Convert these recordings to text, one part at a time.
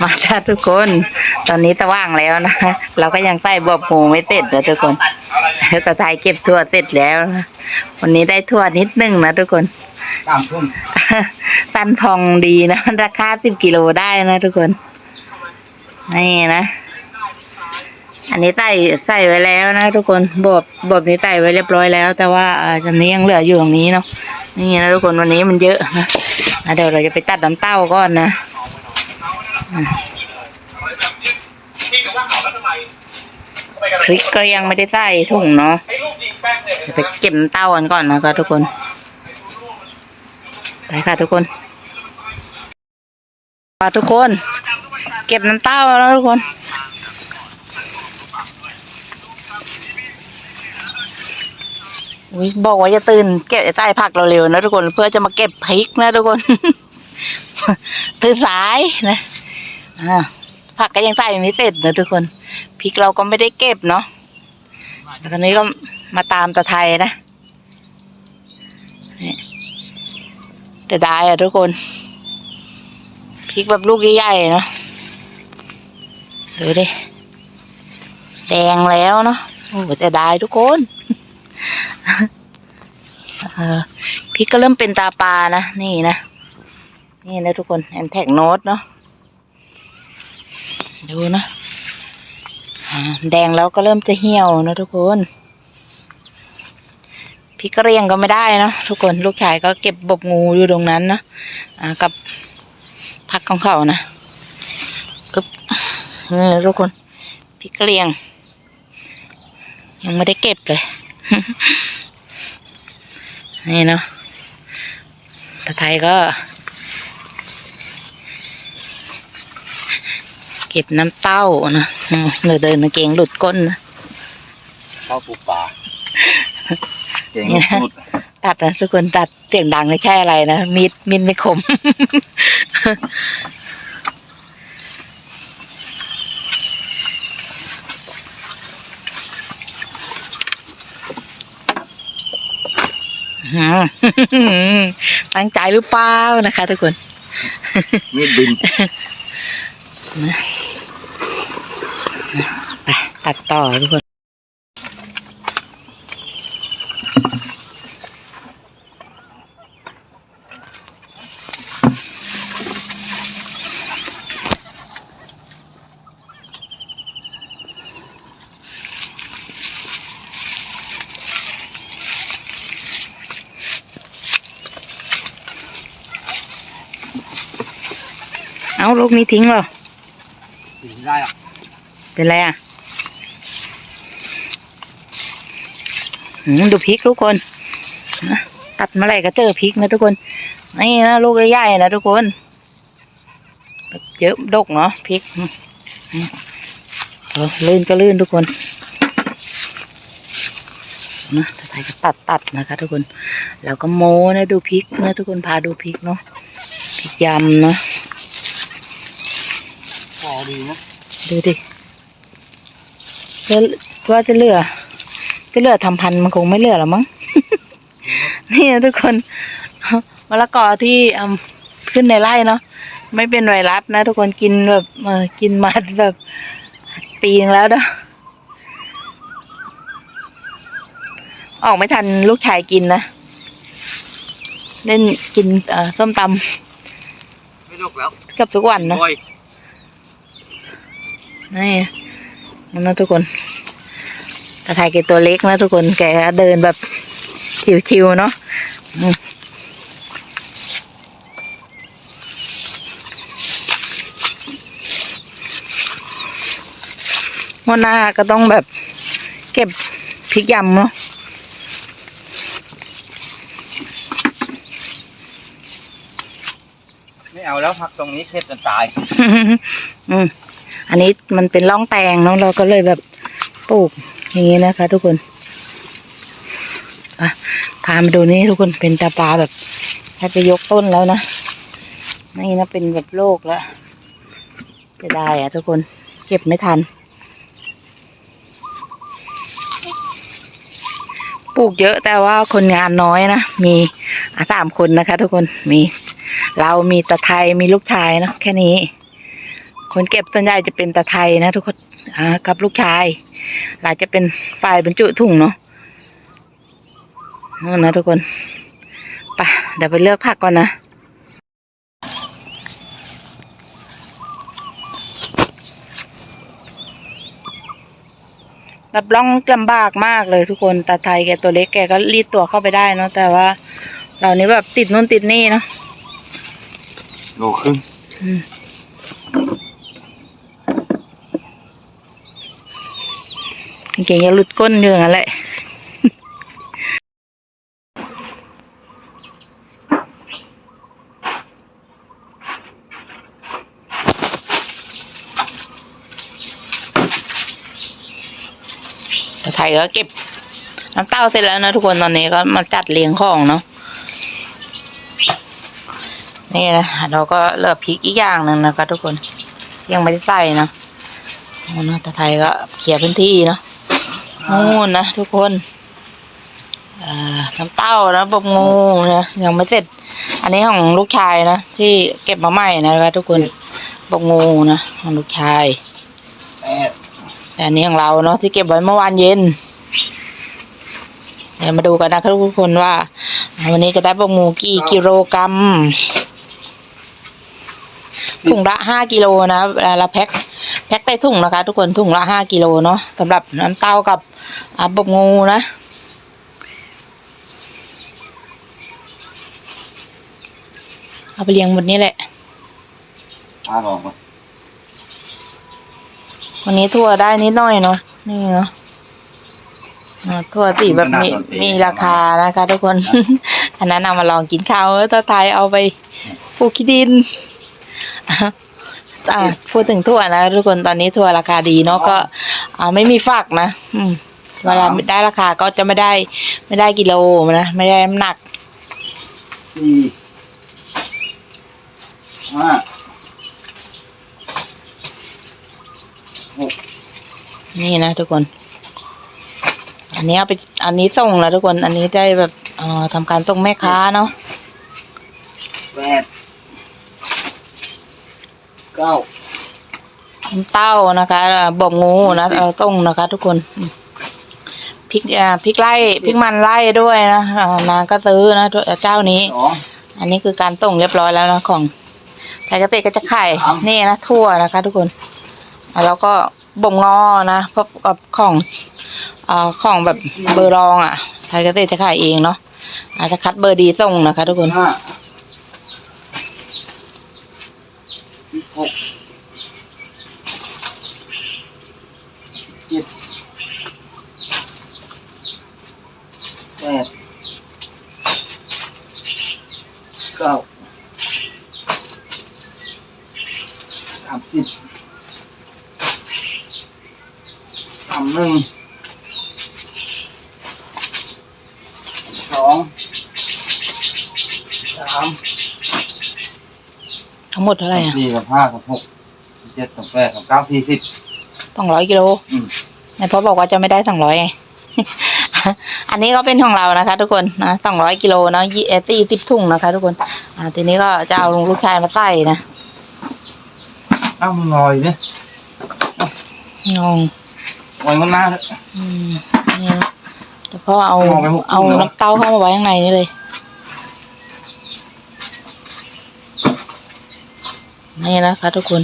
มาจ้าทุกคน ตอนนี้ตะว่างแล้วนะเราก็ยังใส่บวบหูไม่เสร็จนะทุกคนแต่ไทยเก็บถั่วเสร็จแล้ววันนี้ได้ถั่วนิดนึงนะทุกคนตันพองดีนะราคาสิบกิโลได้นะทุกคนนี่นะอันนี้ใส่ใส่ไว้แล้วนะทุกคนบวบบวบนี้ใส่ไว้เรียบร้อยแล้ว แต่ว่าอ่าจำนี้ยังเหลืออยู่ตรงนี้เนาะนี่นะทุกคนวันนี้มันเยอะนะอะเดี๋ยวเราจะไปตัดน้ำเต้าก่อนนะ พริกก็ยังไม่ได้ใส่ถุงเนาะเดี๋ยวไปเก็บเต้ากันก่อนนะคะทุกคนไปค่ะทุกคนค่ะทุกคน เก็บน้ำเต้าแล้วทุกคนอุ๊ยบอกว่าจะตื่นเก็บใต้ผักเราเร็วนะทุกคน เพื่อจะมาเก็บพริกนะทุกคน ตื่นสายนะ อ่าผักก็ยังใส่ไม่เสร็จนะทุกคนพริกเราก็ไม่ได้เก็บเนาะแล้วครนี้ก็มาตามตะไทยนะนี่แต่ได้อะทุกคนพริกแบบลูกใหญ่ๆเนาะดูดิแดงแล้วเนาะโอ้แต่ได้ทุกคนเออพริกก็เริ่มเป็นตาปลานะนี่นะนี่นะทุกคนแอนแท็กโนตเนาะ ดูนะแดงแล้วก็เริ่มจะเหี่ยวนะทุกคนพริกกระเรียงก็ไม่ได้นะทุกคนลูกชายก็เก็บบกงูอยู่ตรงนั้นนะกับผักของเขานะอึ๊บนี่ทุกคนพริกกระเรียง ยังไม่ได้เก็บเลยนี่เนาะตะไทยก็ เก็บน้ำเต้านะอืมเดินเดินกางเกงหลุดก้นนะเข้าปูปลาเก่งนี่นะพูดตัดนะทุกคนตัดเสียงดังไม่ใช่อะไรนะมีดมีดไม่คมอืมตั้งใจหรือเปล่านะคะทุกคน มีดบิน ไปตัดต่อทุกคนเอาลูกนี้ทิ้งเหรอบินได้อะ เป็นไรอะหืมดูพริกทุกคนนะตัดเมื่อไหร่ก็เจอพริกนะทุกคนนี่นะลูกใหญ่ๆนะทุกคน เยอะดกเนาะพริกอืมอืมเออลื่นก็ลื่นทุกคนนะถ้าใครก็ตัดตัดนะคะ ทุกคนแล้วก็โม้นะดูพริกนะทุกคนพาดูพริกเนาะพริกยำเนาะพอดีนะดูดิ ก็ว่าจะเหลือจะเหลือทำพันธุ์มันคงไม่เหลือหรอมั้งนี่นะทุกคนมะละกอที่เอาขึ้นในไร่เนาะไม่เป็นไวรัสนะ ทุกคนกินแบบเออกินมาแบบปีนึงแล้วเนาะออกไม่ทันลูกชายกินนะเล่นกินเอ่อส้มตไม่ลกแล้วำเกับทุกวันเนาะโอ้ยนี่ นั่นนะทุกคนตาไทยแกตัวเล็กนะทุกคนแกเดินแบบชิวๆเนาะอืมวันหน้าก็ต้องแบบเก็บพริกยำเนาะไม่เอาแล้วพักตรงนี้เข็ดจนตาย อืม อันนี้มันเป็นร่องแตงเนาะเราก็เลยแบบปลูกอย่างนี้นะคะ ทุกคนอะพามาดูนี่ทุกคนเป็นตาปลาแบบแทบจะยกต้นแล้วนะนี่นะเป็นแบบโรคแล้วจะได้อะทุกคนเก็บไม่ทัน ปลูกเยอะแต่ว่าคนงานน้อยนะ มีสามคนนะคะ ทุกคนมี เรามีตาไทยมีลูกชายเนะแค่นี้ คนเก็บส่วนใหญ่จะเป็นตาไทยนะทุกคนอ่ากับลูกชาย หลานจะเป็นฝ่ายบรรจุถุงเนาะนั่นนะทุกคนไปเดี๋ยวไปเลือกผักก่อนนะรับรองลำบากมากเลยทุกคนตาไทยแกตัวเล็กแกก็รีดตัวเข้าไปได้เนาะแต่ว่า เรานี่แบบติดนู่นติดนี่เนาะโลครึ่ง อืม เก่งจะหลุดก้นอยู่อย่างนั้นแหละไทยก็เก็บน้ำเต้าเสร็จแล้วนะทุกคนตอนนี้ก็มาจัดเรียงของเนาะนี่นะเราก็เหลือพริกอีกอย่างหนึ่งนะคะทุกคนยังไม่ได้ใส่นะโอ้นะตาไทยก็เคลียพื้นที่เนาะ โอ้นะทุกคนเอ่อน้ำเต้านะบกงูนะยังไม่เสร็จ อันนี้ของลูกชายนะที่เก็บมาใหม่นะคะทุกคนบกงูนะของลูกชายแปดแต่อันนี้ของเราเนาะที่เก็บไว้เมื่อวานเย็นเดี๋ยวมาดูกันนะครับทุกคนว่า วันนี้จะได้บะหมูกี่กิโลกรัมถุงละห้ากิโลนะเวลาเราแพ็คแพ็คใต้ถุงนะคะ ทุกคนถุงละห้ากิโลเนาะสำหรับน้ำเต้ากับ อ่าบะหมูนะเอาไปเลี้ยงหมดนี้แหละห้าลองมาวันนี้ทั่วได้นิดหน่อยเนาะนี่เนาะอ่าทั่วสีแบบมีมีราคานะคะทุกคน อันนั้นเอามาลองกินข้าวเออตาไทยเอาไปปลูกขี้ดินอ่าพูดถึงถั่วนะทุกคนตอนนี้ถั่วราคาดีเนาะก็อ่าไม่มีฝักนะ อืม เวลาได้ราคาก็จะไม่ได้ ไม่ได้กิโลนะไม่ได้น้ำหนักสี่ห้าหกนี่นะทุกคน อันนี้เอาไป อันนี้ส่งแล้วทุกคน อันนี้ได้แบบเอ่อทำการส่งแม่ค้าเนาะแปดเก้าน้ำเต้านะคะอ่าบ่มงูนะเอาต้งนะคะ ทุกคนอืม พริกอ่าพริกไล่พริกมันไล่ด้วยนะอ่านางก็ซื้อนะเจ้านี้ สองอันนี้คือการส่งเรียบร้อยแล้วนะของไทยเกษตรก็จะขายนี่นะทั่วนะคะ ทุกคนอะแล้วก็บ่มงอนะพวกกับของอ่าของแบบเบอร์รองอะไทยเกษตรจะขายเองเนาะอาจจะคัดเบอร์ดีส่งนะคะ ทุกคนห้าหกเจ็ดแปดเก้าสามสิบสามหนึ่งส องสามทั้งหมดเท่าไหร่อะสี่กับห้ากับหกเจ็ดกับแปดกับเก้าสี่สิบสองร้อยกิโลอืมนายพ่อบอกว่าจะไม่ได้สองร้อยไง อันนี้ก็เป็นของเรานะคะ ทุกคนนะสองร้อยกิโลเนาะยี่สี่สิบถุงนะคะ ทุกคน อ่า ทีนี้ก็จะเอาลงลูกชายมาใส่นะเอ้ามึงลอยเนี่ยงงลอยมันหน้าเถอะอืมนี่ นะแต่พ่อเอามองไปหกถุงเอาแล้ว น้ำเต้าเข้ามาไว้ข้างในนี่เลย นี่นะคะทุกคน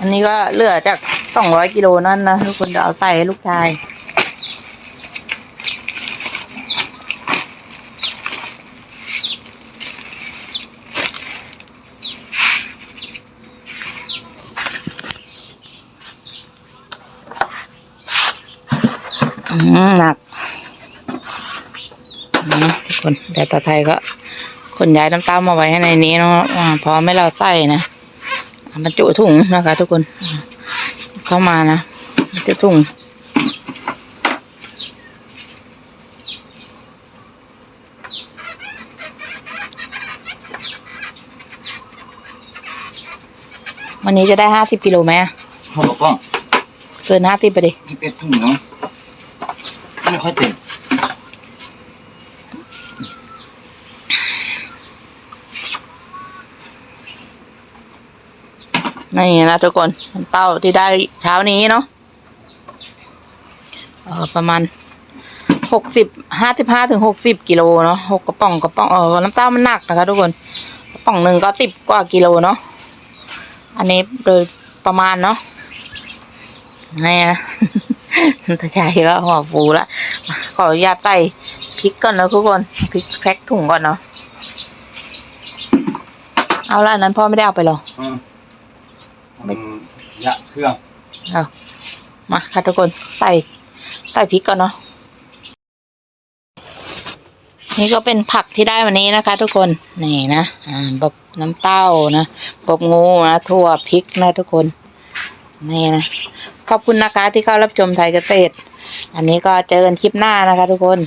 อันนี้ก็เหลือจากสองร้อยกิโลนั่นนะทุกคนจะเอาใส่ให้ลูกชาย หนักนะทุกคนเดี๋ยวตาไทยก็ขนย้ายน้ำเต้ามาไว้ให้ในนี้เนาะอ่าพร้อมให้เราใส่นะอ่าบรรจุถุงนะคะ ทุกคนอ่าเข้ามานะบรรจุถุงวันนี้จะได้ห้าสิบกิโลไหมอะหกกล้อง เกินห้าสิบไปดิสิบเอ็ดถุงเนาะ ไม่ค่อยเต็มนี่นะทุกคนน้ำเต้าที่ได้เช้านี้เนาะเออประมาณหกสิบห้าสิบห้าถึงหกสิบกิโลเนาะหกกระป๋องกระป๋องเออน้ำเต้ามันหนักนะคะทุกคนกระป๋องหนึ่งก็สิบกว่ากิโลเนาะอันนี้โดยประมาณเนาะไงอะ ตาชายก็หัวฟูละขออนุญาตใส่พริกก่อนนะทุกคนพริกแพ็คถุงก่อนเนาะเอาละอันนั้นพ่อไม่ได้เอาไปหรอ อืมมันยะเครื่องเอามาค่ะทุกคนใส่ใส่พริกก่อนเนาะนี่ก็เป็นผักที่ได้วันนี้นะคะ ทุกคนนี่นะอ่าบบน้ำเต้านะบบงูนะถั่วพริกนะทุกคนนี่นะ ขอบคุณนะคะที่เข้ารับชมไทยเกษตร อันนี้ก็เจอกันคลิปหน้านะคะทุกคน